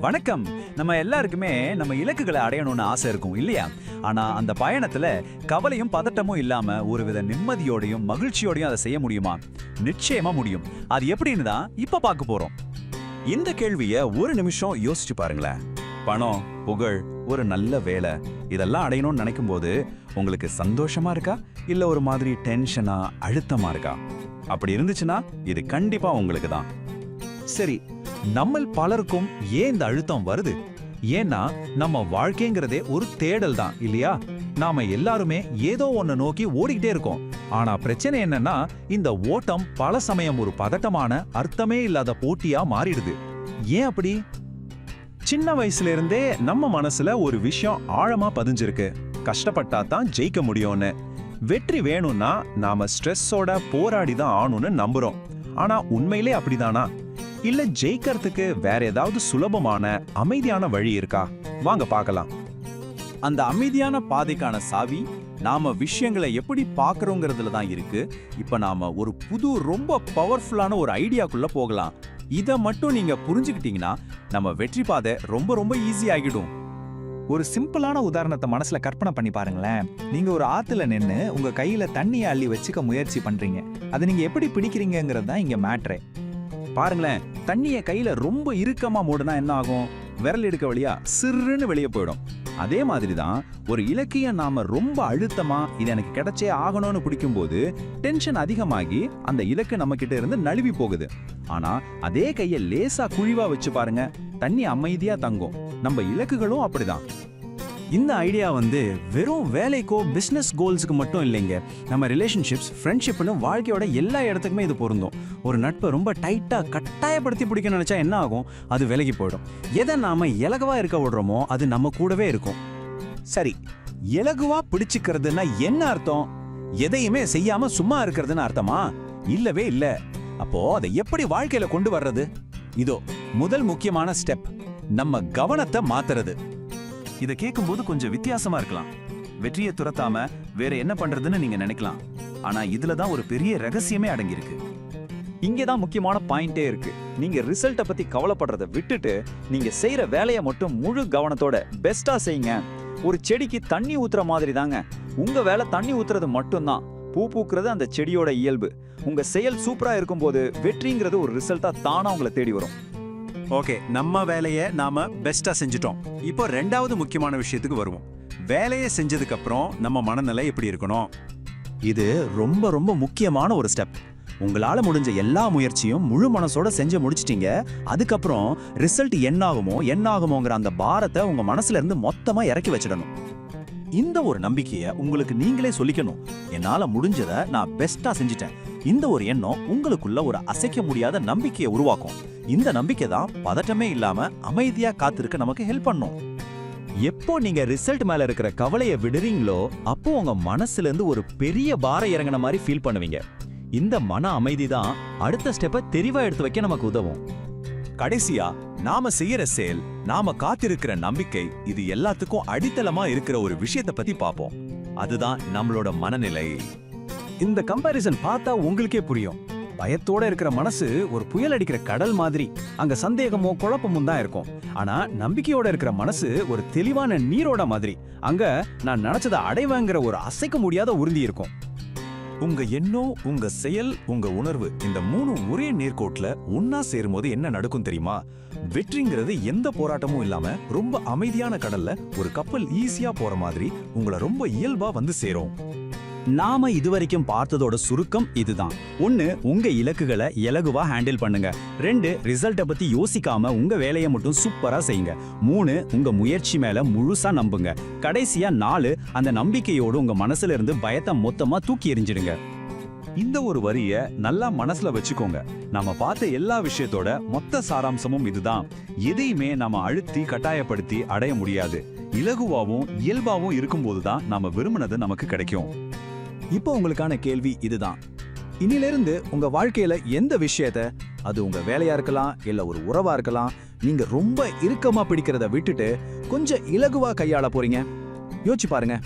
வணக்கம். நம்ம எல்லாருக்குமே நம்ம இலக்குகளை அடையணும்னு ஆசை இருக்கும் இல்லையா? ஆனா அந்த பயணத்துல கவலையும் பதட்டமும் இல்லாம ஒருவித நிம்மதியோடையும் மகிழ்ச்சியோடையும் அதை செய்ய முடியுமா? நிச்சயமா முடியும். அது எப்படின்னு தான் இப்ப பார்க்க போறோம். இந்த கேள்விய ஒரு நிமிஷம் யோசிச்சு பாருங்களேன். பணம் புகழ் ஒரு நல்ல வேலை இதெல்லாம் அடையணும்னு நினைக்கும் போது உங்களுக்கு சந்தோஷமா இருக்கா? இல்ல ஒரு மாதிரி டென்ஷனா அழுத்தமா இருக்கா? அப்படி இருந்துச்சுன்னா இது கண்டிப்பா உங்களுக்கு தான். சரி நம்மள் பலருக்கும் ஏன் இந்த அழுத்தம் வருது? ஏன்னா நம்ம வாழ்க்கைங்கிறதே ஒரு தேடல் தான் இல்லையா? நாம எல்லாருமே ஏதோ ஒண்ணு நோக்கி ஓடிக்கிட்டே இருக்கோம். ஆனா பிரச்சனை என்னன்னா இந்த ஓட்டம் பல சமயம் ஒரு பதட்டமான அர்த்தமே இல்லாத போட்டியா மாறிடுது. ஏன் அப்படி? சின்ன வயசுல இருந்தே நம்ம மனசுல ஒரு விஷயம் ஆழமா பதிஞ்சிருக்கு. கஷ்டப்பட்டா தான் ஜெயிக்க முடியும்னு. வெற்றி வேணும்னா நாம ஸ்ட்ரெஸ்ஸோட போராடி தான் ஆணும்னு நம்புறோம். ஆனா உண்மையிலே அப்படிதானா? இல்ல ஜெயிக்கிறதுக்கு வேற ஏதாவது சுலபமான அமைதியான வழி இருக்கா? வாங்க பார்க்கலாம். அந்த அமைதியான பாதைக்கான சாவி நாம விஷயங்களை எப்படி பார்க்குறோங்கிறதுல தான் இருக்கு. இப்ப நாம ஒரு புது ரொம்ப பவர்ஃபுல்லான ஒரு ஐடியாக்குள்ள போகலாம். இத மட்டும் நீங்க புரிஞ்சுக்கிட்டீங்கன்னா நம்ம வெற்றி பாதை ரொம்ப ரொம்ப ஈஸி ஆகிடும். ஒரு சிம்பிளான உதாரணத்தை மனசுல கற்பனை பண்ணி பாருங்களேன். நீங்க ஒரு ஆத்துல நின்று உங்க கையில தண்ணியை அள்ளி வச்சுக்க முயற்சி பண்றீங்க. அதை நீங்க எப்படி பிடிக்கிறீங்கிறது தான் இங்க மேட்ரே பாருங்களேன் தண்ணியை கையில ரொம்ப இறுக்கமா மூடுனா என்ன ஆகும்? விரல் எடுக்க வழியா சிறுன்னு வெளியே போயிடும். அதே மாதிரி தான் ஒரு இலக்கியம் நாம ரொம்ப அழுத்தமா இது எனக்கு கிடைச்சே ஆகணும்னு பிடிக்கும்போது டென்ஷன் அதிகமாகி அந்த இலக்கு நம்ம கிட்ட இருந்து நழுவி போகுது. ஆனா அதே கையை லேசா குழிவா வச்சு பாருங்க தண்ணி அமைதியா தங்கும். நம்ம இலக்குகளும் அப்படிதான். இந்த ஐடியா வந்து வெறும் வேலைக்கோ பிஸ்னஸ் கோல்ஸுக்கு மட்டும் இல்லைங்க. நம்ம ரிலேஷன்ஷிப்ஸ் ஃப்ரெண்ட்ஷிப்னு வாழ்க்கையோட எல்லா இடத்துக்குமே இது பொருந்தும். ஒரு நட்பை ரொம்ப டைட்டாக கட்டாயப்படுத்தி பிடிக்க நினச்சா என்ன ஆகும்? அது விலகி போயிடும். எதை நாம இலகுவா இருக்க விடுறோமோ அது நம்ம கூடவே இருக்கும். சரி இலகுவாக பிடிச்சிக்கிறதுனா என்ன அர்த்தம்? எதையுமே செய்யாமல் சும்மா இருக்கிறதுன்னு அர்த்தமா? இல்லவே இல்லை. அப்போ அதை எப்படி வாழ்க்கையில கொண்டு வர்றது? இதோ முதல் முக்கியமான ஸ்டெப் நம்ம கவனத்தை மாத்துறது. இத கேட்கும்போது கொஞ்சம் வித்தியாசமா இருக்கலாம். வெற்றியை துரத்தாம வேற என்ன பண்றதுன்னு நீங்க நினைக்கலாம். ஆனா இதுல தான் ஒரு பெரிய ரகசியமே அடங்கியிருக்கு. இங்கே தான் முக்கியமான பாயிண்டே இருக்கு. நீங்க ரிசல்ட்டை பத்தி கவலைப்படுறத விட்டுட்டு நீங்க செய்யற வேலையை மட்டும் முழு கவனத்தோட பெஸ்டா செய்யுங்க. ஒரு செடிக்கு தண்ணி ஊத்துற மாதிரி தாங்க. உங்க வேலை தண்ணி ஊத்துறது மட்டும்தான். பூ பூக்குறது அந்த செடியோட இயல்பு. உங்க செயல் சூப்பரா இருக்கும்போது வெற்றிங்கிறது ஒரு ரிசல்ட்டா தானா உங்களை தேடி வரும். ஓகே நம்ம வேலையை நாம பெஸ்டா செஞ்சுட்டோம். இப்போ ரெண்டாவது முக்கியமான விஷயத்துக்கு வருவோம். வேலையை செஞ்சதுக்கு அப்புறம் நம்ம மனநிலை எப்படி இருக்கணும்? இது ரொம்ப ரொம்ப முக்கியமான ஒரு ஸ்டெப் உங்களால் முடிஞ்ச எல்லா முயற்சியும் முழு மனசோட செஞ்சு முடிச்சிட்டீங்க. அதுக்கப்புறம் ரிசல்ட் என்ன ஆகுமோ என்ன ஆகுமோங்கிற அந்த பாரத்தை உங்க மனசுல இருந்து மொத்தமா இறக்கி வச்சிடணும். இந்த ஒரு நம்பிக்கையை உங்களுக்கு நீங்களே சொல்லிக்கணும். என்னால் முடிஞ்சதை நான் பெஸ்ட்டாக செஞ்சிட்டேன். இந்த ஒரு எண்ணம் உங்களுக்குள்ள ஒரு அசைக்க முடியாத நம்பிக்கையை உருவாக்கும். இந்த நம்பிக்கை தான் பதட்டமே இல்லாம அமைதியா காத்திருக்க நமக்கு ஹெல்ப் பண்ணும். எப்போ நீங்க ரிசல்ட் மேல இருக்கிற கவலையை விடுறீங்களோ அப்போ உங்க மனசுல இருந்து ஒரு பெரிய பார இறங்கின மாதிரி ஃபீல் பண்ணுவீங்க. இந்த மன அமைதி தான் அடுத்த ஸ்டெப்பை தெளிவா எடுத்து வைக்க நமக்கு உதவும். கடைசியா நாம செய்யற செயல் நாம காத்திருக்கிற நம்பிக்கை இது எல்லாத்துக்கும் அடித்தளமா இருக்கிற ஒரு விஷயத்தை பத்தி பார்ப்போம். அதுதான் நம்மளோட மனநிலை. இந்த கம்பாரிசன் பார்த்தா உங்களுக்கே புரியும். பயத்தோட இருக்கிற மனசு ஒரு புயல் அடிக்கிற கடல் மாதிரி. அங்க சந்தேகமோ குழப்பமும் தான் இருக்கும். ஆனா நம்பிக்கையோட இருக்கிற மனசு ஒரு தெளிவான நீரோட மாதிரி. அங்க நான் நினைச்சதை அடைவேங்கிற ஒரு அசைக்க முடியாத உறுதி இருக்கும். உங்க எண்ணம் உங்க செயல் உங்க உணர்வு இந்த மூணு ஒரே நேர்கோட்ல ஒன்னா சேரும்போது என்ன நடக்கும் தெரியுமா? வெற்றிங்கிறது எந்த போராட்டமும் இல்லாம ரொம்ப அமைதியான கடல்ல ஒரு கப்பல் ஈஸியா போற மாதிரி உங்களை ரொம்ப இயல்பா வந்து சேரும். நாம இதுவரைக்கும் பார்த்ததோட சுருக்கம் இதுதான். ஒன்னு உங்க இலக்குகளை இலகுவா ஹேண்டில் பண்ணுங்க. ரெண்டு ரிசல்ட்டை பத்தி யோசிக்காம உங்க வேலையை மட்டும் சூப்பரா செய்யுங்க. மூணு உங்க முயற்சி மேல முழுசா நம்புங்க. கடைசியா நாலு அந்த நம்பிக்கையோடு உங்க மனசுல இருந்து பயத்தை மொத்தமா தூக்கி எறிஞ்சிடுங்க. இந்த ஒரு வரிய நல்லா மனசுல வச்சுக்கோங்க. நாம பார்த்த எல்லா விஷயத்தோட மொத்த சாராம்சமும் இதுதான். எதையுமே நாம அழுத்தி கட்டாயப்படுத்தி அடைய முடியாது. இலகுவாவும் இயல்பாவும் இருக்கும்போது தான் நாம விரும்பினது நமக்கு கிடைக்கும். இப்போ உங்களுக்கான கேள்வி இதுதான். இன்னிலிருந்து உங்க வாழ்க்கையில எந்த விஷயத்த அது உங்க வேலையா இருக்கலாம் இல்ல ஒரு உறவா இருக்கலாம் நீங்க ரொம்ப இறுக்கமா பிடிக்கிறத விட்டுட்டு கொஞ்சம் இலகுவா கையாள போறீங்க? யோசிச்சு பாருங்க.